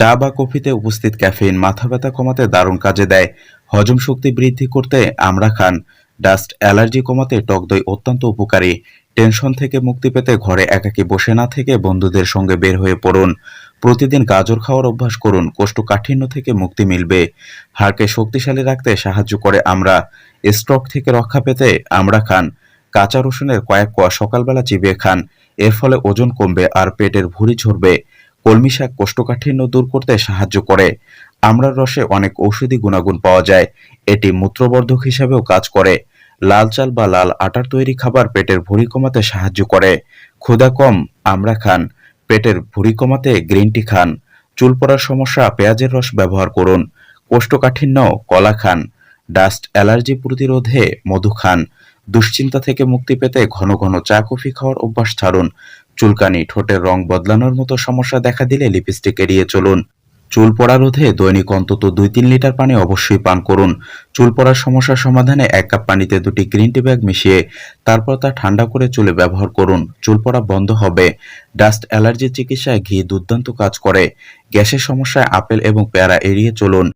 চা বা কফিতে উপস্থিত ক্যাফেইন মাথা ব্যথা কমাতে দারুণ কাজে দেয়। হজম শক্তি বৃদ্ধি করতে আমরা খান। ডাস্ট অ্যালার্জি কমাতে টক দই অত্যন্ত উপকারী। টেনশন থেকে মুক্তি পেতে ঘরে একাকী বসে না থেকে বন্ধুদের সঙ্গে বের হয়ে পড়ুন। প্রতিদিন গাজর খাওয়ার অভ্যাস করুন। কোষ্ঠকাঠিন্য থেকে মুক্তি মিলবে। হাড়কে শক্তিশালী রাখতে সাহায্য করে আমরা। স্ট্রোক থেকে রক্ষা পেতে আমরা খান। কাঁচা রসুনের কয়েক কোয়া সকালবেলা চিবিয়ে খান। এর ফলে ওজন কমবে আর পেটের ভুঁড়ি ঝরবে। কলমি শাক কোষ্ঠকাঠিন্য দূর করতে সাহায্য করে। আমড়ার রসে অনেক ঔষধি গুণাগুণ পাওয়া যায়। এটি মূত্রবর্ধক হিসাবেও কাজ করে। লাল চাল বা লাল আটার তৈরি খাবার পেটের ভুঁড়ি কমাতে সাহায্য করে। ক্ষুধা কম, আমরা খান। পেটের ভুঁড়ি কমাতে গ্রিন টি খান। চুল পড়ার সমস্যা, পেঁয়াজের রস ব্যবহার করুন। কোষ্ঠকাঠিন্য, কলা খান। ডাস্ট, অ্যালার্জি প্রতিরোধে মধু খান। দুশ্চিন্তা থেকে মুক্তি পেতে ঘন ঘন চা, কফি খাওয়ার অভ্যাস ছাড়ুন। চুলকানি, ঠোঁটের রং বদলানোর মতো সমস্যা দেখা দিলে লিপস্টিক এড়িয়ে চলুন। চুল পড়া রোধে দৈনিক অন্তত দুই তিন লিটার পানি অবশ্যই পান করুন। চুল পড়ার সমস্যা সমাধানে এক কাপ পানিতে দুটি গ্রিন টি ব্যাগ মিশিয়ে তারপর তা ঠান্ডা করে চুলে ব্যবহার করুন। চুল পড়া বন্ধ হবে। ডাস্ট অ্যালার্জি চিকিৎসায় ঘি দুর্দান্ত কাজ করে। গ্যাসের সমস্যায় আপেল এবং পেয়ারা এড়িয়ে চলুন।